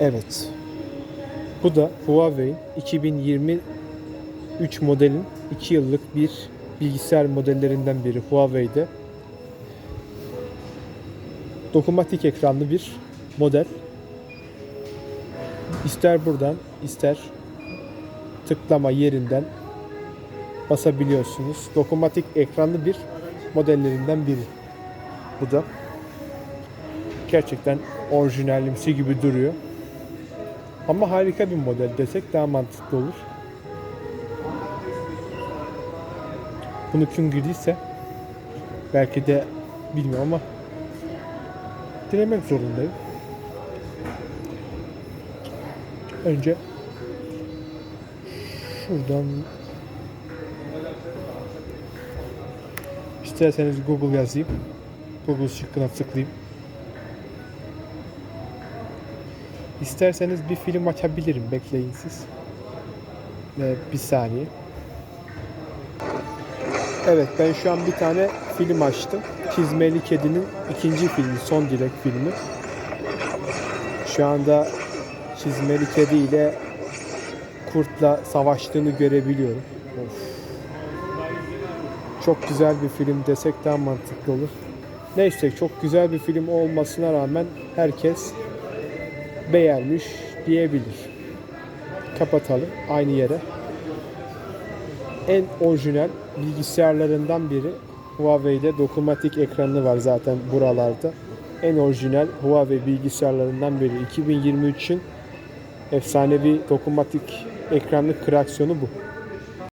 Evet. Bu da Huawei'in 2023 modelin 2 yıllık bir bilgisayar modellerinden biri Huawei'de. Dokunmatik ekranlı bir model. İster buradan ister tıklama yerinden basabiliyorsunuz. Dokunmatik ekranlı bir modellerinden biri. Bu da gerçekten orijinalimsi gibi duruyor. Ama harika bir model desek daha mantıklı olur. Bunu kim girdiyse belki de bilmiyorum ama dilemek zorundayım. Önce şuradan isterseniz Google yazayım. Google şıkkına tıklayayım. İsterseniz bir film açabilirim. Bekleyin siz. Ee, bir saniye. Evet ben şu an bir tane film açtım. Çizmeli Kedi'nin ikinci filmi, Son Dilek filmi. Şu anda Çizmeli Kedi ile kurtla savaştığını görebiliyorum. Of. Çok güzel bir film desek daha mantıklı olur. Neyse çok güzel bir film olmasına rağmen herkes beğenmiş diyebilir. Kapatalım aynı yere. En orijinal bilgisayarlarından biri Huawei'de dokunmatik ekranı var zaten buralarda. En orijinal Huawei bilgisayarlarından biri. 2023'ün efsanevi dokunmatik ekranlı kreasyonu bu.